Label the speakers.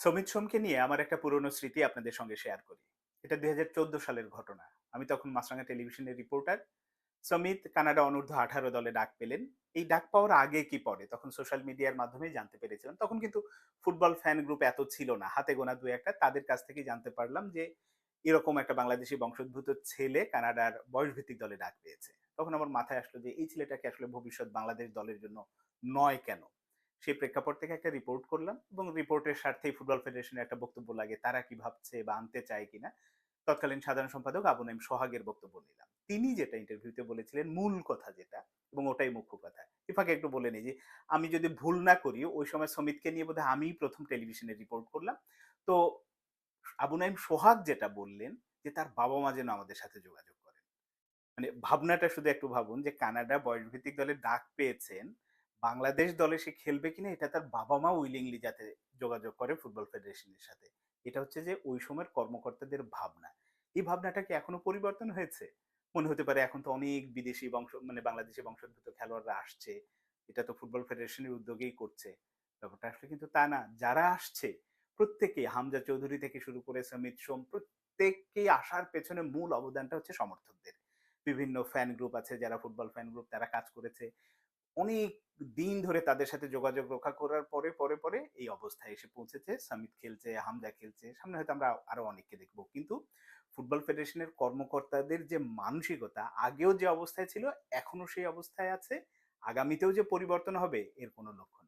Speaker 1: সমিত সোমকে নিয়ে আমার একটা পুরনো স্মৃতি আপনাদের সঙ্গে শেয়ার করি। এটা দুই সালের ঘটনা। আমি তখন মাছরাঙ্গা টেলিভিশনের রিপোর্টার সমিত কানাডা অনূর্ধ্ব আঠারো দলে ডাক পেলেন। এই ডাক পাওয়ার আগে কি পরে? তখন সোশ্যাল মিডিয়ার মাধ্যমে জানতে পেরেছিলাম। তখন কিন্তু ফুটবল ফ্যান গ্রুপ এত ছিল না। হাতে গোনা দু একটা। তাদের কাছ থেকে জানতে পারলাম যে, এরকম একটা বাংলাদেশি বংশোদ্ভূত ছেলে কানাডার বয়সভিত্তিক দলে ডাক পেয়েছে। তখন আমার মাথায় আসলো যে, এই ছেলেটাকে আসলে ভবিষ্যৎ বাংলাদেশ দলের জন্য নয় কেন? সেই প্রেক্ষাপট থেকে একটা রিপোর্ট করলাম এবং রিপোর্টের স্বার্থেই ফুটবল ফেডারেশনের একটা বক্তব্য লাগে, তারা কি ভাবছে বা আনতে চায় কিনা? তৎকালীন সাধারণ সম্পাদক আবু নাইম সোহাগের বক্তব্য নিলাম। তিনি যেটা ইন্টারভিউতে বলেছিলেন, মূল কথা যেটা এবং ওটাই মুখ্য কথা। ইফাকে একটু বলে নিই যে, আমি যদি ভুল না করি, ওই সময় সমিতকে নিয়ে বোধহয় আমি প্রথম টেলিভিশনে রিপোর্ট করলাম। তো আবু নাইম সোহাগ যেটা বললেন যে, তার বাবা মা যেন আমাদের সাথে যোগাযোগ করেন। মানে ভাবনাটা শুধু একটু ভাবুন যে, কানাডা বয়সভিত্তিক দলে ডাক পেয়েছেন বাংলাদেশ দলে সে খেলবে কিনা, এটা তার বাবা মা উইলিংলি যাতে যোগাযোগ করে ফুটবল ফেডারেশনের সাথে। এটা হচ্ছে যে ওই সময়ের কর্মকর্তাদের ভাবনা। এই ভাবনাটা কি এখনও পরিবর্তন হয়েছে? মনে হতে পারে এখন তো অনেক বিদেশি বংশ মানে বাংলাদেশি বংশোদ্ভূত খেলোয়াড়রা আসছে। এটা তো ফুটবল ফেডারেশনের উদ্যোগেই করছে। ব্যাপারটা আসলে কিন্তু তা না। যারা আসছে প্রত্যেকেই হামজা চৌধুরী থেকে শুরু করে সমিত সোম, প্রত্যেককেই আসার পেছনে মূল অবদানটা হচ্ছে সমর্থকদের। বিভিন্ন ফ্যান গ্রুপ আছে, যারা ফুটবল ফ্যান গ্রুপ তারা কাজ করেছে। অনেক দিন ধরে তাদের সাথে যোগাযোগ রক্ষা করার পরে পরে পরে এই অবস্থায় এসে পৌঁছেছে। সামিত খেলছে, হামজা খেলছে। সামনে হয়তো আমরা আরও অনেককে দেখব। কিন্তু ফুটবল ফেডারেশনের কর্মকর্তাদের যে মানসিকতা, আগেও যে অবস্থায় ছিল, এখনও সেই অবস্থায় আছে। আগামীতেও যে পরিবর্তন হবে, এর কোনো লক্ষ্য